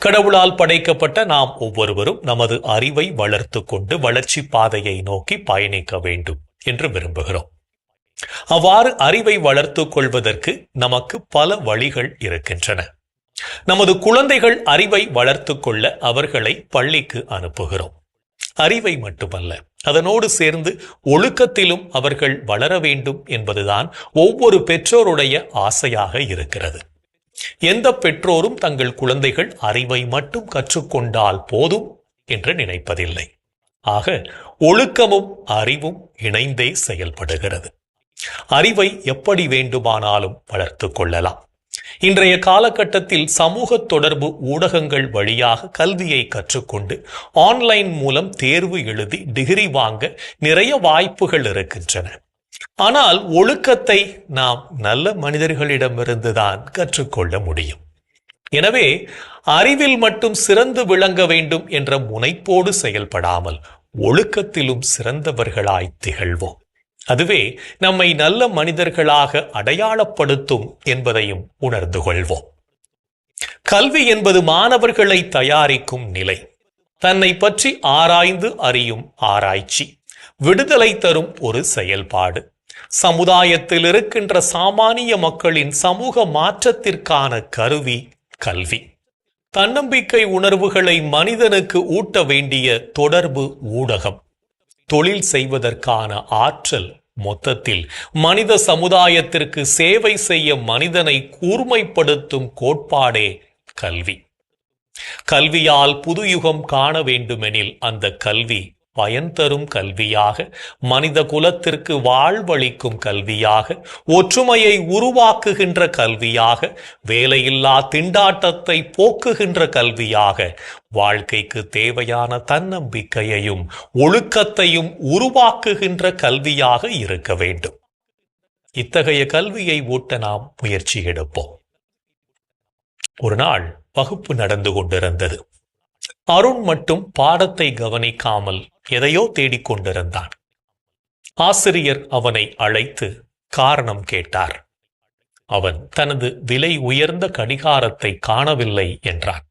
கடவுளால் படைக்கப்பட்ட நாம் ஒவ்வொருவரும் நமது அறிவை வளர்த்து கொண்டு வளர்ச்சி பாதையை நோக்கி பயணிக்க வேண்டும் என்று விரும்புகிறோம். அவ்வாறு அறிவை வளர்த்து கொள்வதற்கு நமக்கு பல வழிகள் இருக்கின்றன. நமது குழந்தைகள் அறிவை வளர்த்து கொள்ள அவர்களை பள்ளிக்கு அனுப்புகிறோம். அறிவை மட்டுமல்ல அதனோடு சேர்ந்து ஒழுக்கத்திலும் அவர்கள் வளர வேண்டும் என்பதுதான் ஒவ்வொரு பெற்றோருடைய ஆசையாக இருக்கிறது. எந்த பெற்றோரும் தங்கள் குழந்தைகள் அறிவை மட்டும் கற்றுக்கொண்டால் போதும் என்று நினைப்பதில்லை. ஆக ஒழுக்கமும் அறிவும் இணைந்தே செயல்படுகிறது. அறிவை எப்படி வேண்டுமானாலும் வளர்த்து கொள்ளலாம். இன்றைய காலகட்டத்தில் சமூக தொடர்பு ஊடகங்கள் வழியாக கல்வியை கற்றுக்கொண்டு ஆன்லைன் மூலம் தேர்வு எழுதி டிகிரி வாங்க நிறைய வாய்ப்புகள் இருக்கின்றன. ஆனால் ஒழுக்கத்தை நாம் நல்ல மனிதர்களிடமிருந்துதான் கற்றுக்கொள்ள முடியும். எனவே அறிவில் மட்டும் சிறந்து விளங்க வேண்டும் என்ற முனைப்போடு செயல்படாமல் ஒழுக்கத்திலும் சிறந்தவர்களாய் திகழ்வோம். அதுவே நம்மை நல்ல மனிதர்களாக அடையாளப்படுத்தும் என்பதையும் உணர்ந்து கொள்வோம். கல்வி என்பது மாணவர்களை தயாரிக்கும் நிலை. தன்னை பற்றி ஆராய்ந்து அறியும் ஆராய்ச்சி விடுதலை தரும் ஒரு செயல்பாடு. சமுதாயத்தில் இருக்கின்ற சாமானிய மக்களின் சமூக மாற்றத்திற்கான கருவி கல்வி. தன்னம்பிக்கை உணர்வுகளை மனிதனுக்கு ஊட்ட வேண்டிய தொடர்பு ஊடகம். தொழில் செய்வதற்கான ஆற்றல் மொத்தத்தில் மனித சமுதாயத்திற்கு சேவை செய்ய மனிதனை கூர்மைப்படுத்தும் கோட்பாடே கல்வி. கல்வியால் புது யுகம் காண வேண்டுமெனில் அந்த கல்வி பயன் தரும் கல்வியாக மனித குலத்திற்கு வாழ்வளிக்கும் கல்வியாக ஒற்றுமையை உருவாக்குகின்ற கல்வியாக வேலையில்லா திண்டாட்டத்தை போக்குகின்ற கல்வியாக வாழ்க்கைக்கு தேவையான தன்னம்பிக்கையையும் ஒழுக்கத்தையும் உருவாக்குகின்ற கல்வியாக இருக்க வேண்டும். இத்தகைய கல்வியை ஊட்ட நாம் முயற்சி எடுப்போம். ஒரு நாள் வகுப்பு நடந்து கொண்டிருந்தது. அருண் மட்டும் பாடத்தை கவனிக்காமல் எதையோ தேடிக்கொண்டிருந்தான். ஆசிரியர் அவனை அழைத்து காரணம் கேட்டார். அவன் தனது விலை உயர்ந்த கடிகாரத்தை காணவில்லை என்றான்.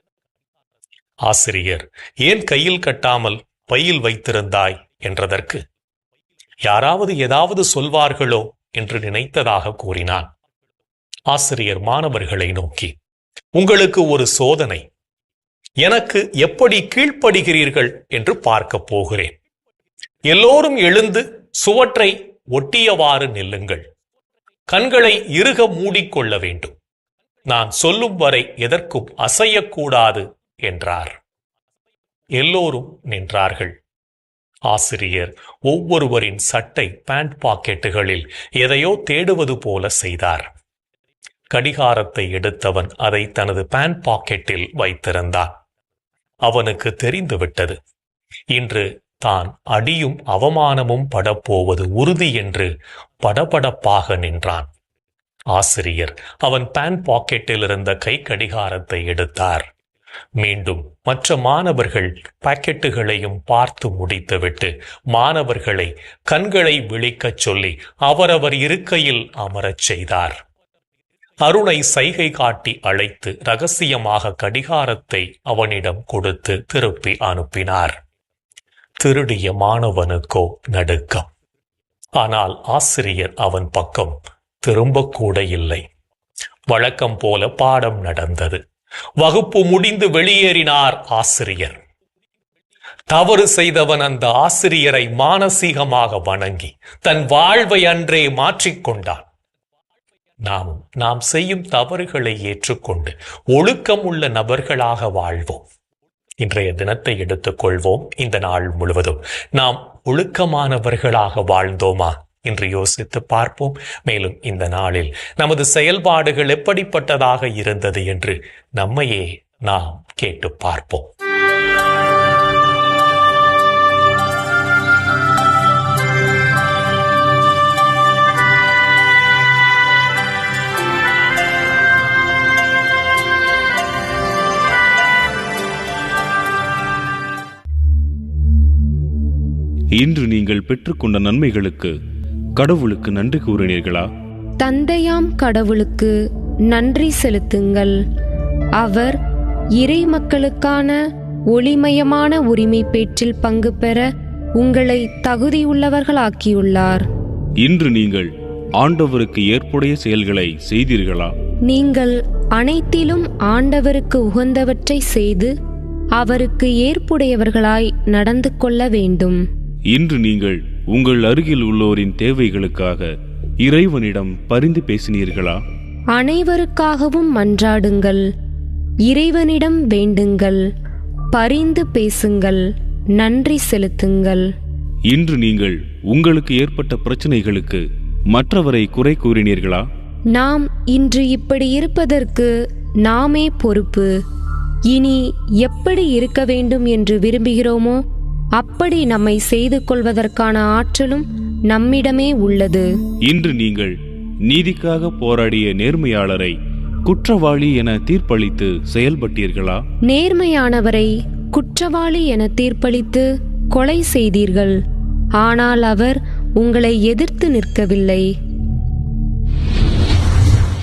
ஆசிரியர் ஏன் கையில் கட்டாமல் பையில் வைத்திருந்தாய் என்றதற்கு யாராவது ஏதாவது சொல்வார்களோ என்று நினைத்ததாக கூறினான். ஆசிரியர் மாணவர்களை நோக்கி உங்களுக்கு ஒரு சோதனை எனக்கு எப்படி கீழ்ப்படுகிறீர்கள் என்று பார்க்கப் போகிறேன். எல்லோரும் எழுந்து சுவற்றை ஒட்டியவாறு நில்லுங்கள். கண்களை இறுக மூடிக்கொள்ள வேண்டும். நான் சொல்லும் வரை எதற்கும் அசையக்கூடாது என்றார். எல்லோரும் நின்றார்கள். ஆசிரியர் ஒவ்வொருவரின் சட்டை பேண்ட் பாக்கெட்டுகளில் எதையோ தேடுவது போல செய்தார். கடிகாரத்தை எடுத்தவன் அதை தனது பேன் பாக்கெட்டில் வைத்திருந்தான். அவனுக்கு தெரிந்துவிட்டது. இன்று தான் அடியும் அவமானமும் படப்போவது உறுதி என்று படபடப்பாக நின்றான். ஆசிரியர் அவன் பேன் பாக்கெட்டில் இருந்த கை கடிகாரத்தை எடுத்தார். மீண்டும் மற்ற மாணவர்கள் பாக்கெட்டுகளையும் பார்த்து முடித்துவிட்டு மாணவர்களை கண்களை விழிக்கச் சொல்லி அவரவர் இருக்கையில் அமரச் செய்தார். அருணை சைகை காட்டி அழைத்து ரகசியமாக கடிகாரத்தை அவனிடம் கொடுத்து திருப்பி அனுப்பினார். திருடிய மாணவனுக்கோ நடுக்கம். ஆனால் ஆசிரியர் அவன் பக்கம் திரும்பக்கூட இல்லை. வழக்கம் போல பாடம் நடந்தது. வகுப்பு முடிந்து வெளியேறினார் ஆசிரியர். தவறு செய்தவன் அந்த ஆசிரியரை மானசீகமாக வணங்கி தன் வாழ்வை அன்றே மாற்றிக்கொண்டான் நாமும் நாம் செய்யும் தவறுகளை ஏற்றுக்கொண்டு ஒழுக்கம் உள்ள நபர்களாக வாழ்வோம். இன்றைய தினத்தை எடுத்துக்கொள்வோம். இந்த நாள் முழுவதும் நாம் ஒழுக்கமானவர்களாக வாழ்ந்தோமா என்று யோசித்து பார்ப்போம். மேலும் இந்த நாளில் நமது செயல்பாடுகள் எப்படிப்பட்டதாக இருந்தது என்று நம்மையே நாம் கேட்டு பார்ப்போம். இன்று நீங்கள் பெற்றுக்கொண்ட நன்மைகளுக்கு கடவுளுக்கு நன்றி கூறினீர்களா? தந்தையாம் கடவுளுக்கு நன்றி செலுத்துங்கள். அவர் இறை மக்களுக்கான ஒளிமயமான உரிமை பேற்றில் பங்கு பெற உங்களை தகுதியுள்ளவர்களாக்கியுள்ளார். இன்று நீங்கள் ஆண்டவருக்கு ஏற்புடைய செயல்களை செய்தீர்களா? நீங்கள் அனைத்திலும் ஆண்டவருக்கு உகந்தவற்றை செய்து அவருக்கு ஏற்புடையவர்களாய் நடந்து கொள்ள வேண்டும். இன்று நீங்கள் உங்கள் அருகில் உள்ளோரின் தேவைகளுக்காக இறைவனிடம் பரிந்து பேசினீர்களா? அனைவருக்காகவும் மன்றாடுங்கள். இறைவனிடம் வேண்டுங்கள். பரிந்து பேசுங்கள். நன்றி செலுத்துங்கள். இன்று நீங்கள் உங்களுக்கு ஏற்பட்ட பிரச்சனைகளுக்கு மற்றவரை குறை கூறினீர்களா? நாம் இன்று இப்படி இருப்பதற்கு நாமே பொறுப்பு. இனி எப்படி இருக்க வேண்டும் என்று விரும்புகிறோமோ அப்படி நம்மை செய்து கொள்வதற்கான ஆற்றலும் நம்மிடமே உள்ளது. இன்று நீங்கள் நீதிக்காக போராடிய நேர்மையாளரை குற்றவாளி என தீர்ப்பளித்து செயல்பட்டீர்களா? நேர்மையானவரை குற்றவாளி என தீர்ப்பளித்து கொலை செய்தீர்கள். ஆனால் அவர் உங்களை எதிர்த்து நிற்கவில்லை.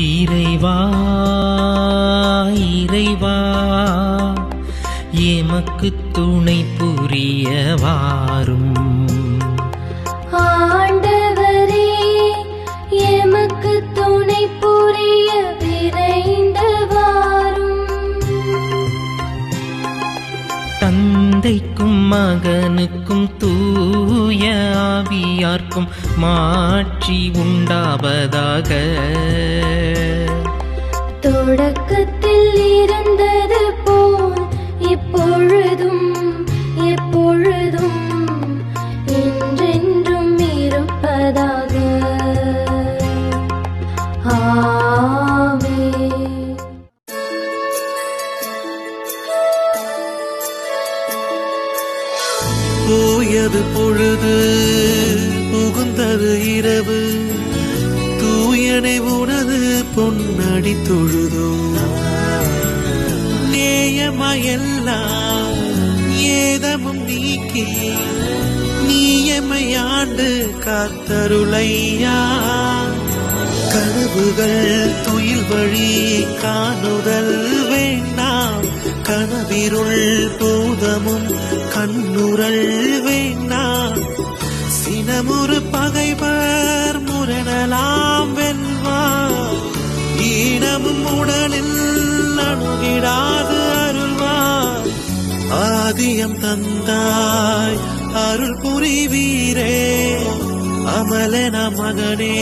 இறைவா இறைவா எமக்கு துணை புரிய வாரும் ஆண்டவரே எமக்கு துணை புரிய விரைந்து வாரும் தந்தைக்கும் மகனுக்கும் தூய ஆவியார்க்கும் மாற்றி உண்டாவதாக. தொடக்கத்தில் இருந்தது ஈனமும் உடலில் அணுகிடாது அருள்வார் ஆதியம் தந்தாய் அருள் புரிவீரே. அமலன மகனே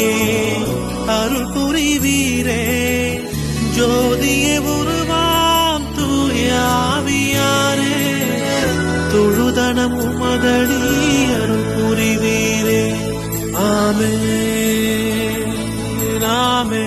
அருள் புரிவீரே. ஜோதியே உருவாம் தூயாவியாரே தொழுதனம் உமதடி அருள் புரிவீரே. ஆமே ஆமே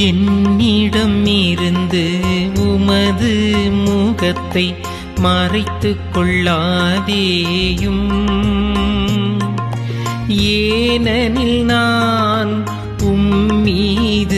என்னிடம் இருந்து உமது முகத்தை மறைத்துக் கொள்ளாதேயும். ஏனெனில் நான் உம்மீது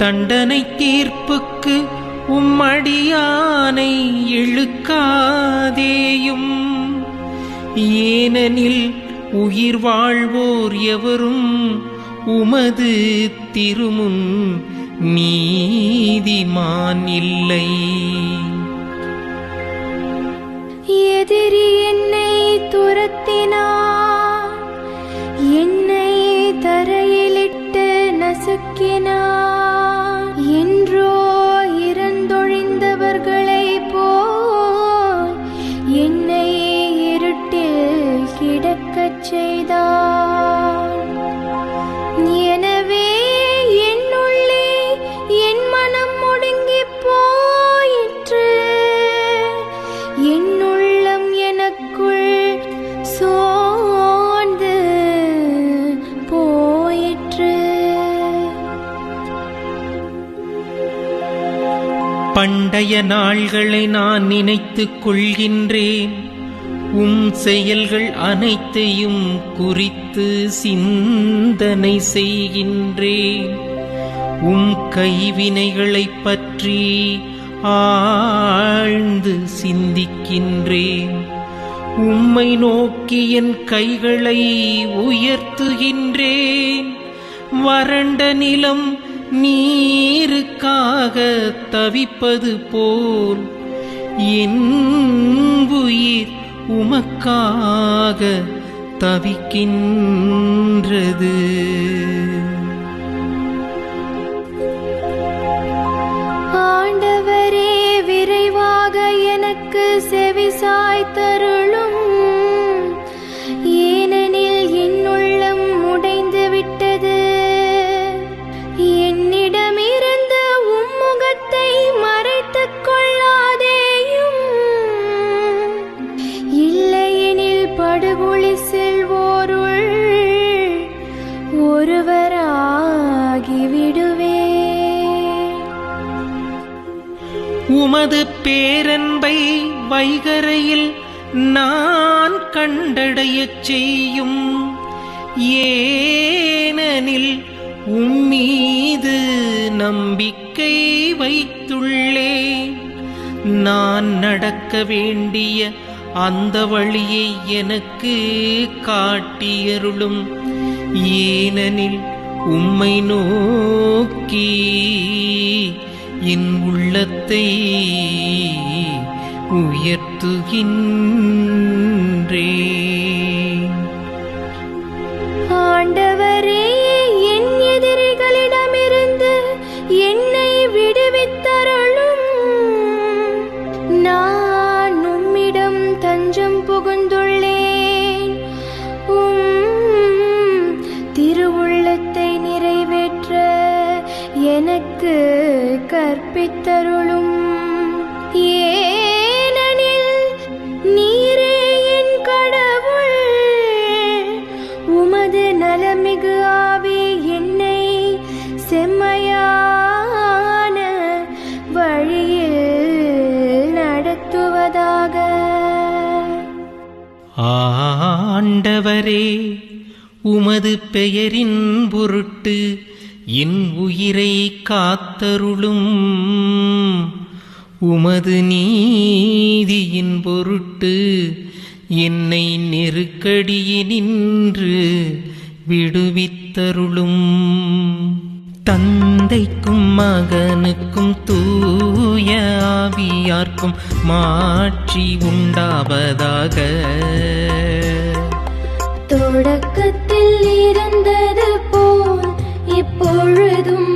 தண்டனை தீர்ப்புக்கு உம்மடியானை இழுக்காதேயும். ஏனெனில் உயிர் வாழ்வோர் எவரும் உமது திருமுன் நீதிமான் இல்லை. எதிரி என்னை துரத்தினார் என்னை தரையிலிட்டு நசுக்கினார் செய்தார். எனவே என்னுள்ளே என் மனம் முடுங்கிப் போயிற்று என்னுள்ளம் எனக்குள் சோர்ந்து போயிற்று பண்டைய நாள்களை நான் நினைத்துக் கொள்கின்றேன். உம் செயல்கள் அனைத்தையும் குறித்து சிந்தனை செய்கின்றேன். உம் கைவினைகளைப் பற்றி ஆழ்ந்து சிந்திக்கின்றேன். உம்மை நோக்கி என் கைகளை உயர்த்துகின்றேன். வறண்ட நிலம் நீருக்காக தவிப்பது போல் என் உயிர் உமக்காக தவிக்கின்றது. ஆண்டவரே விரைவாக எனக்கு செவிசாய் வைகரையில் நான் கண்டடையச் செய்யும் ஏனெனில் உம்மீது நம்பிக்கை வைத்துள்ளேன். நான் நடக்க வேண்டிய அந்த வழியை எனக்கு காட்டியருளும் ஏனெனில் உம்மை நோக்கி என் உள்ளத்தை உயர்த்துகின்றே. ஆண்டவரே உமது பெயரின் பொருட்டு என் உயிரை காத்தருளும். உமது நீதியின் பொருட்டு என்னை நெருக்கடியினின்று விடுவித்தருளும். தன் தந்தைக்கும் மகனுக்கும் தூய ஆவியார்க்கும் மாற்றி உண்டாவதாக. தொடக்கத்தில் இருந்தது போல் இப்பொழுதும்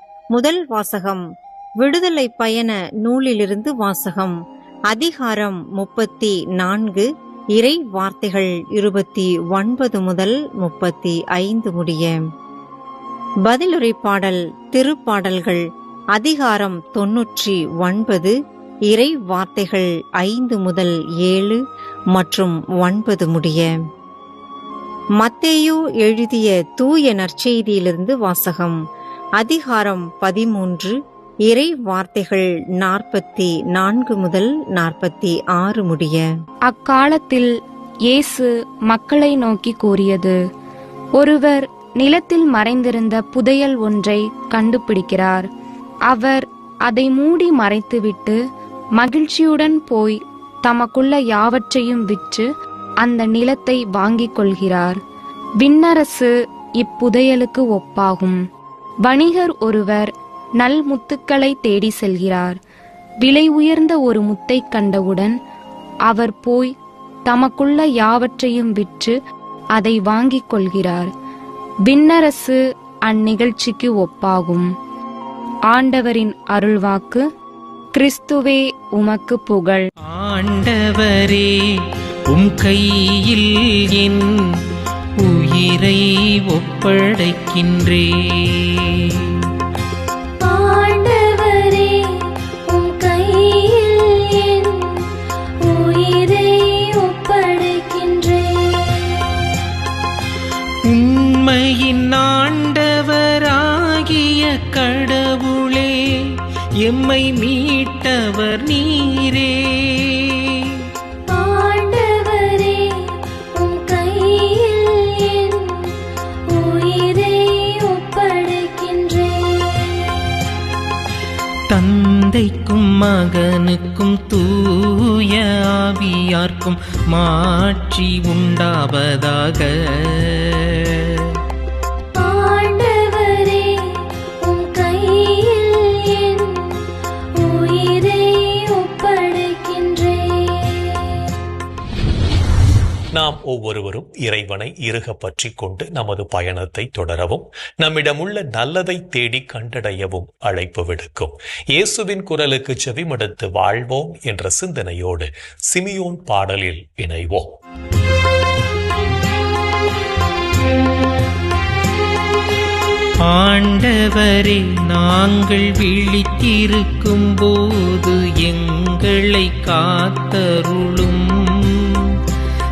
முதல் வாசகம். விடுதலை பயண நூலிலிருந்து வாசகம். அதிகாரம் முப்பத்தி நான்கு. இறை வார்த்தைகள் இருபத்தி ஒன்பது முதல் முப்பத்தி ஐந்து முடிய. பதிலுரை பாடல் திருப்பாடல்கள் அதிகாரம் தொன்னூற்றி ஒன்பது. இறை வார்த்தைகள் ஐந்து முதல் ஏழு மற்றும் ஒன்பது முடிய. மத்தேயு எழுதிய தூய நற்செய்தியிலிருந்து வாசகம். அதிகாரம் பதிமூன்று இறை வார்த்தைகள் நாற்பத்தி நான்கு முதல் நாற்பத்தி ஆறு முடிய. அக்காலத்தில் இயேசு மக்களை நோக்கி கூறியது ஒருவர் நிலத்தில் மறைந்திருந்த புதையல் ஒன்றை கண்டுபிடிக்கிறார். அவர் அதை மூடி மறைத்துவிட்டு மகிழ்ச்சியுடன் போய் தமக்குள்ள யாவற்றையும் விற்று அந்த நிலத்தை வாங்கிக் கொள்கிறார். விண்ணரசு இப்புதையலுக்கு ஒப்பாகும். வணிகர் ஒருவர் நல் முத்துக்களை தேடி செல்கிறார். விலை உயர்ந்த ஒரு முத்தைக் கண்டவுடன் அவர் போய் தமக்குள்ள யாவற்றையும் விற்று அதை வாங்கிக் கொள்கிறார். விண்ணரசு அந்நிகழ்ச்சிக்கு ஒப்பாகும். ஆண்டவரின் அருள்வாக்கு கிறிஸ்துவே உமக்கு புகழ். ஆண்டவரே உம் கையில் என் உயிரை ஒப்படைக்கின்றே. உண்மையின் ஆண்டவராகிய கடவுளே எம்மை மீட்டவர் நீரே. மகனுக்கும் தூய ஆவியார்க்கும் மாட்சி உண்டாவதாக. நாம் ஒவ்வொருவரும் இறைவனை இறுக பற்றி கொண்டு நமது பயணத்தை தொடரவும் நம்மிடமுள்ள நல்லதை தேடி கண்டடையவும் அழைப்பு விடுக்கும். இயேசுவின் குரலுக்கு செவிமடுத்து வாழ்வோம் என்ற சிந்தனையோடு சிமியோன் பாடலில் இணைவோம். ஆண்டவரே நாங்கள் விழித்திருக்கும் போது எங்களை காத்தருளும்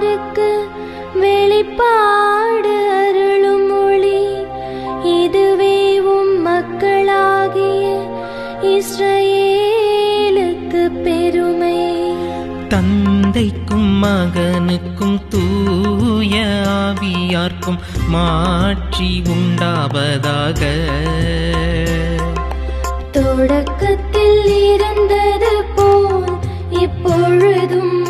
இனத்தாருக்கு வெளிப்பாடு அருளும் மொழி. இதுவே உம் மக்களாகிய இஸ்ரவேலுக்கு பெருமை. தந்தைக்கும் மகனுக்கும் தூய ஆவியார்க்கும் மாட்சி உண்டாவதாக. தொடக்கத்தில் இருந்தது போல் இப்பொழுதும்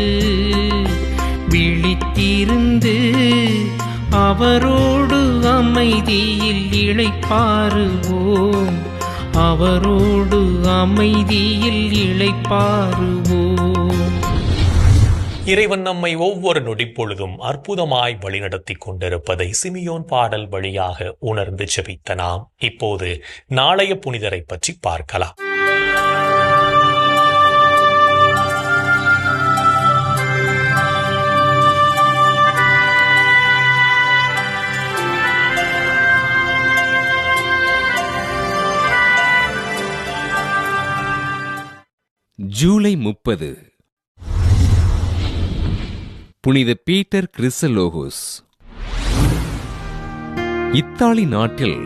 அமைதியில் இழைப்பாருவோம் அவரோடு அமைதியில் இழைப்பாருவோம் இறைவன் நம்மை ஒவ்வொரு நொடிப்பொழுதும் அற்புதமாய் வழிநடத்தி கொண்டிருப்பதை சிமியோன் பாடல் வழியாக உணர்ந்து செபித்த நாம் இப்போது நாளைய புனிதரை பற்றி பார்க்கலாம். ஜூலை முப்பது. புனித பீட்டர் கிறிசலோகோஸ் இத்தாலி நாட்டில்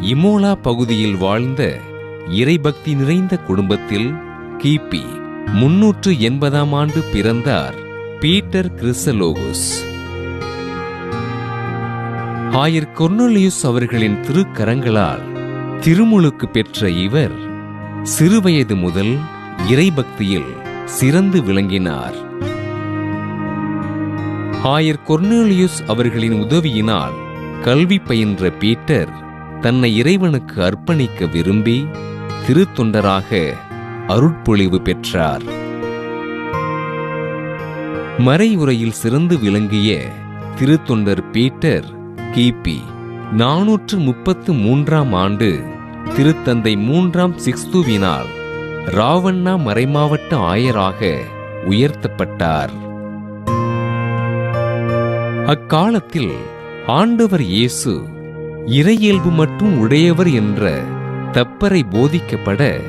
இமோலா பகுதியில் வாழ்ந்த இறைபக்தி நிறைந்த குடும்பத்தில் கிபி முன்னூற்று எண்பதாம் ஆண்டு பிறந்தார் பீட்டர் கிறிசலோகோஸ் ஆயர் கொர்னோலியூஸ் அவர்களின் திருக்கரங்களால் திருமுழுக்கு பெற்ற இவர் சிறுவயது முதல் இறைபக்தியில் சிறந்து விளங்கினார். ஆயர் கொர்னேலியுஸ் அவர்களின் உதவியினால் கல்வி பயின்ற பீட்டர் தன்னை இறைவனுக்கு அர்ப்பணிக்க விரும்பி திருத்தொண்டராக அருட்பொழிவு பெற்றார். மறையுறையில் சிறந்து விளங்கிய திருத்தொண்டர் பீட்டர் கிபி நாநூற்று முப்பத்து மூன்றாம் ஆண்டு திருத்தந்தை மூன்றாம் சிக்ஸ்துவினால் ராவண்ணா மறைமாவட்ட ஆயராக உயர்த்தப்பட்டார். அக்காலத்தில் ஆண்டவர் இயேசு இறையியல்பு மட்டும் உடையவர் என்ற தப்பரை போதிக்கப்பட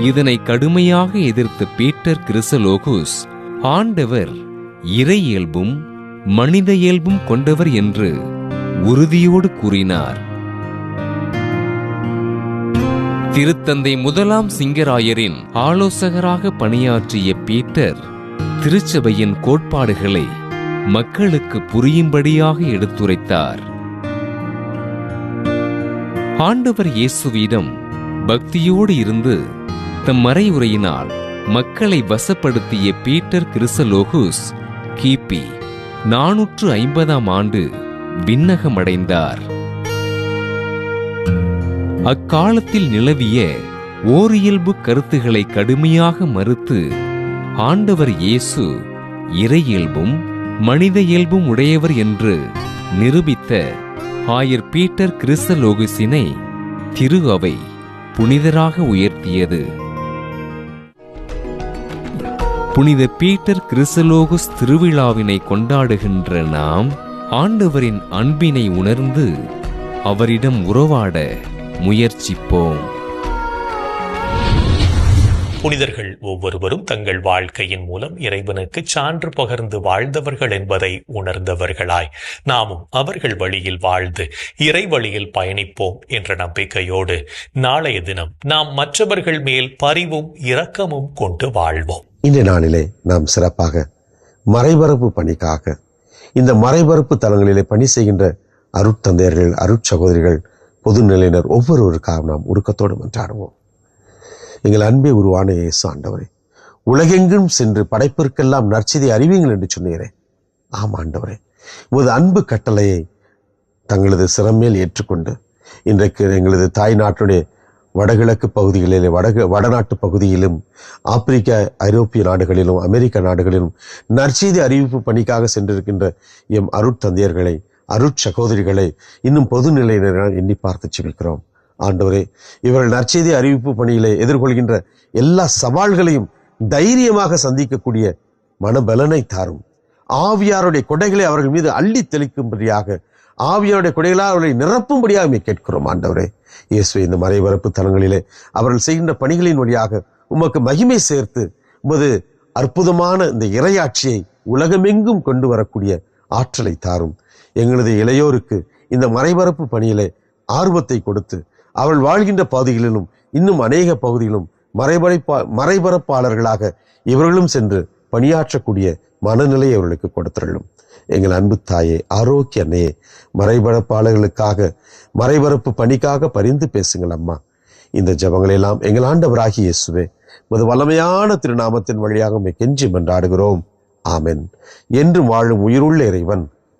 இதனை கடுமையாக எதிர்த்த பீட்டர் கிறிசலோகுஸ் ஆண்டவர் இறையியல்பும் மனித இயல்பும் கொண்டவர் என்று உறுதியோடு கூறினார். திருத்தந்தை முதலாம் சிங்கராயரின் ஆலோசகராக பணியாற்றிய பீட்டர் திருச்சபையின் கோட்பாடுகளை மக்களுக்கு புரியும்படியாக எடுத்துரைத்தார். ஆண்டவர் இயேசுவிடம் பக்தியோடு இருந்து தம் மறையுரையினால் மக்களை வசப்படுத்திய பீட்டர் கிறிசலோகுஸ் கிபி நாநூற்று ஐம்பதாம் ஆண்டு விண்ணகமடைந்தார். அக்காலத்தில் நிலவிய ஓரியல்பு கருத்துக்களை கடுமையாக மறுத்து ஆண்டவர் இயேசு இறையியல்பும் மனித இயல்பும் உடையவர் என்று நிரூபித்த ஆயர் பீட்டர் கிறிஸ்தலோகுசினை திரு அவை புனிதராக உயர்த்தியது. புனித பீட்டர் கிறிசலோகுஸ் திருவிழாவினை கொண்டாடுகின்ற நாம் ஆண்டவரின் அன்பினை உணர்ந்து அவரிடம் உறவாட முயற்சிப்போம். புனிதர்கள் ஒவ்வொருவரும் தங்கள் வாழ்க்கையின் மூலம் இறைவனுக்கு சான்று பகர்ந்து வாழ்ந்தவர்கள் என்பதை உணர்ந்தவர்களாய். நாமும் அவர்கள் வழியில் வாழ்ந்து இறை வழியில் பயணிப்போம் என்ற நம்பிக்கையோடு நாளைய தினம் நாம் மற்றவர்கள் மேல் பரிவும் இரக்கமும் கொண்டு வாழ்வோம். இந்த நாளிலே நாம் சிறப்பாக மறைபரப்பு பணிக்காக இந்த மறைபரப்பு தலங்களிலே பணி செய்கின்ற அருட்தந்தையர்கள் அருட்சகோதரிகள் பொதுநிலையினர் ஒவ்வொருவருக்காக நாம் உருக்கத்தோடு மன்றாடுவோம். எங்கள் அன்பே உருவான இயேசு ஆண்டவரே உலகெங்கும் சென்று படைப்பிற்கெல்லாம் நற்செய்தி அறிவீங்கள் என்று சொன்னீரே. ஆம் ஆண்டவரே உமது அன்பு கட்டளையை தங்களது சிறமேல் ஏற்றுக்கொண்டு இன்றைக்கு எங்களது தாய் நாட்டுடைய வடகிழக்கு பகுதிகளில் வடகு வடநாட்டு பகுதியிலும் ஆப்பிரிக்க ஐரோப்பிய நாடுகளிலும் அமெரிக்க நாடுகளிலும் நற்செய்தி அறிவிப்பு பணிக்காக சென்றிருக்கின்ற எம் அருட்தந்தையர்களை அருட்சகோதரிகளை இன்னும் பொதுநிலையினரால் எண்ணி பார்த்து செபிக்கிறோம் ஆண்டவரே இவர்கள் நற்செய்தி அறிவிப்பு பணியிலே எதிர்கொள்கின்ற எல்லா சவால்களையும் தைரியமாக சந்திக்கக்கூடிய மனபலனை தாரும். ஆவியாருடைய கொடைகளை அவர்கள் மீது அள்ளி தெளிக்கும்படியாக ஆவியாருடைய கொடைகளால் அவர்களை நிரப்பும்படியாக கேட்கிறோம் ஆண்டவரே. இயேசு இந்த மறைபரப்பு தலங்களிலே அவர்கள் செய்கின்ற பணிகளின் வழியாக உமக்கு மகிமை சேர்த்து உமது அற்புதமான இந்த இறையாட்சியை உலகமெங்கும் கொண்டு வரக்கூடிய ஆற்றலை தாரும். எங்களது இளையோருக்கு இந்த மறைபரப்பு பணியிலே ஆர்வத்தை கொடுத்து அவள் வாழ்கின்ற பகுதிகளிலும் இன்னும் அநேக பகுதிகளிலும் மறைபரப்பா மறைபரப்பாளர்களாக இவர்களும் சென்று பணியாற்றக்கூடிய மனநிலை அவர்களுக்கு கொடுத்துள்ளும் எங்கள் அன்பு தாயே ஆரோக்கிய அன்னையே மறைபரப்பாளர்களுக்காக மறைபரப்பு பணிக்காக பரிந்து பேசுங்கள் அம்மா. இந்த ஜபங்களெல்லாம் எங்கள் ஆண்டவராகி இயேசுவே மது வல்லமையான திருநாமத்தின் வழியாக கெஞ்சி மன்றாடுகிறோம். ஆமென். என்று வாழும் உயிருள்ள இறைவன்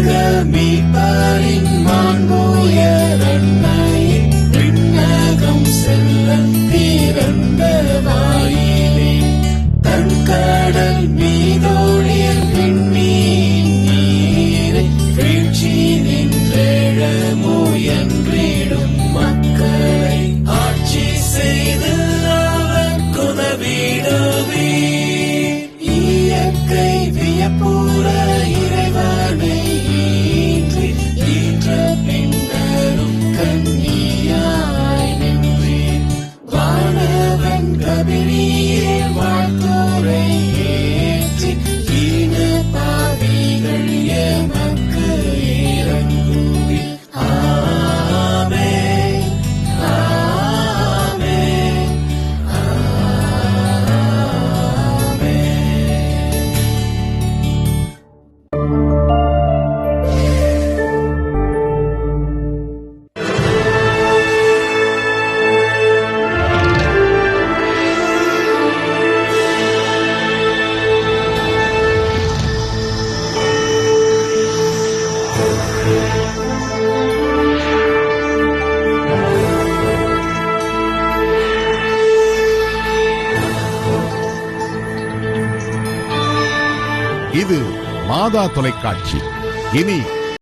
மீட்பரின் மாண்புயரன்னையின் விண்ணகம் செல்ல பிறந்த வாயிலே தன் கடல் மீதொழிய தொலைக்காட்சி. இனி